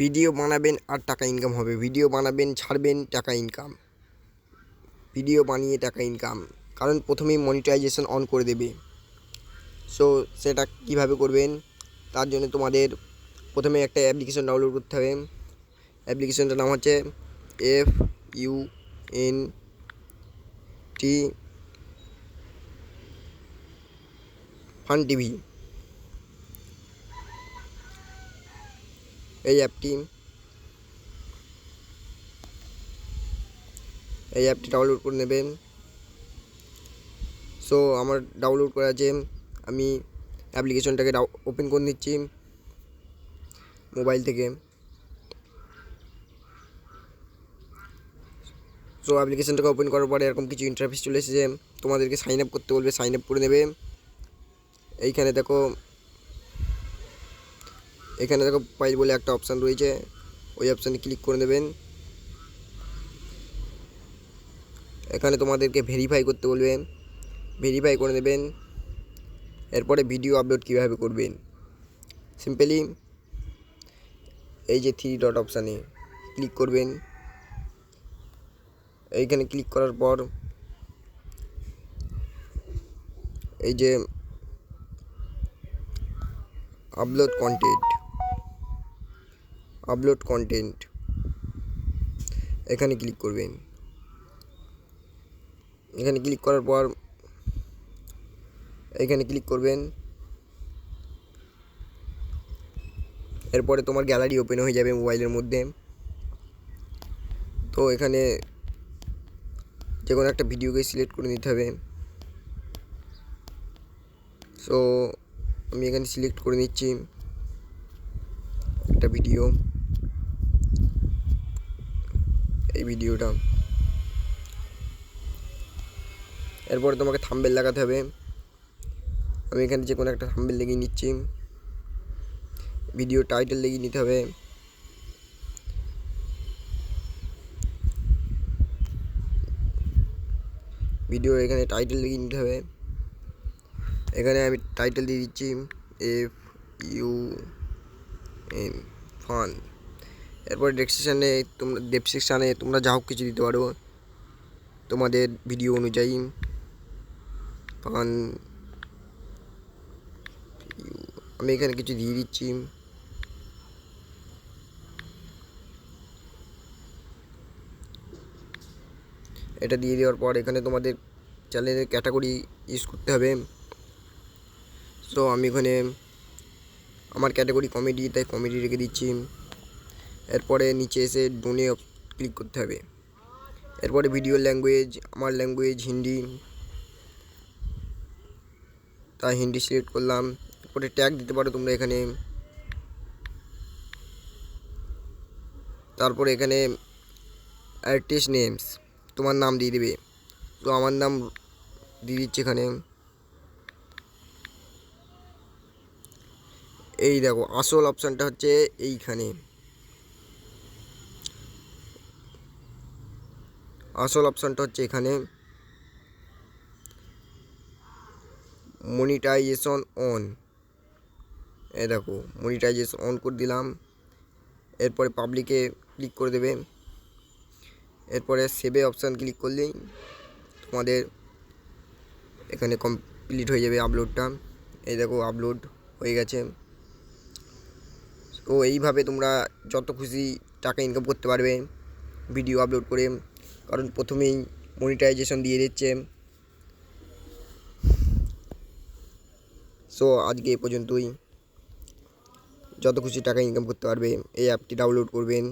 Video বানাবেন আর টাকা income হবে। ভিডিও বানাবেন, ছাড়বেন, টাকা ইনকাম ভিডিও বানিয়ে টাকা ইনকাম কারণ প্রথমেই মনিটাইজেশন অন করে দেবে। সো সেটা কীভাবে করবেন? তার জন্য তোমাদের প্রথমে একটা অ্যাপ্লিকেশন ডাউনলোড করতে হবে। অ্যাপ্লিকেশনটার নাম হচ্ছে F U N T fun TV এই অ্যাপটি এই অ্যাপটি ডাউনলোড করে নেবেন। সো আমার ডাউনলোড করা আছে আমি অ্যাপ্লিকেশনটাকে ওপেন করে নিচ্ছি মোবাইল থেকে। সো অ্যাপ্লিকেশনটাকে ওপেন করার পরে এরকম কিছু ইন্টারফেস চলে এসেছে তোমাদেরকে সাইন আপ করতে বলবে সাইন আপ করে নেবে। এইখানে দেখো এখানে দেখো ফাইল বলে একটা অপশান রয়েছে। ওই অপশানে ক্লিক করে নেবেন। এখানে তোমাদেরকে ভেরিফাই করতে বলবেন। ভেরিফাই করে নেবেন। এরপরে ভিডিও আপলোড কীভাবে করবেন। সিম্পলি এই যে থ্রি ডট অপশানে ক্লিক করবেন। এইখানে ক্লিক করার পর এই যে আপলোড কন্টেন্ট আপলোড কন্টেন্ট এখানে ক্লিক করবেন। এখানে ক্লিক করার পর, এখানে ক্লিক করবেন। এরপরে তোমার গ্যালারি ওপেন হয়ে যাবে মোবাইলের মধ্যে। তো এখানে যে কোনো একটা ভিডিওকে সিলেক্ট করে নিতে হবে। সো আমি এখানে সিলেক্ট করে নিচ্ছি একটা ভিডিও এই ভিডিওটা। এরপরে তোমাকে থাম্বেল লাগাতে হবে। আমি এখানে যে কোনো একটা থাম্বেল লেগে নিচ্ছি। ভিডিও টাইটেল লেগে নিতে হবে। ভিডিও এখানে টাইটেল লিখে নিতে হবে। এখানে আমি টাইটেল দিয়ে দিচ্ছি এফ ইউ এন ফান এরপর ডেসক্রিপশানে তোমরা ডেসক্রিপশানে তোমরা যা হোক কিছু দিতে পারো। তোমাদের ভিডিও অনুযায়ী। ফান আমি এখানে কিছু দিয়ে দিচ্ছি। এটা দিয়ে দেওয়ার পর এখানে তোমাদের চ্যানেলের ক্যাটাগরি ইউজ করতে হবে। সো আমি এখানে আমার ক্যাটাগরি কমেডি তাই কমেডি রেখে দিচ্ছি। এরপরে নিচে এসে ডোনে ক্লিক করতে হবে। এরপরে ভিডিও ল্যাঙ্গুয়েজ আমার ল্যাঙ্গুয়েজ হিন্দি। তাই হিন্দি সিলেক্ট করলাম। এরপরে ট্যাগ দিতে পারো তোমরা এখানে। তারপরে এখানে আর্টিস্ট নেমস তোমার নাম দিয়ে দেবে। তো আমার নাম দিয়ে দিচ্ছে এখানে। এই দেখো, আসল অপশানটা হচ্ছে এইখানে। আসল অপশানটা হচ্ছে এখানে। মনিটাইজেশন অন এ দেখো মনিটাইজেশন অন করে দিলাম। এরপরে পাবলিকে ক্লিক করে দেবে। এরপরে সেভে অপশান ক্লিক করলেই তোমাদের এখানে কমপ্লিট হয়ে যাবে আপলোডটা এই দেখো আপলোড হয়ে গেছে। ও এইভাবে তোমরা যত খুশি টাকা ইনকাম করতে পারবে ভিডিও আপলোড করে কারণ প্রথমেই মনিটাইজেশন দিয়ে দিচ্ছে। সো আজকে এ পর্যন্তই। যত খুশি টাকা ইনকাম করতে পারবে, এই অ্যাপটি ডাউনলোড করবেন।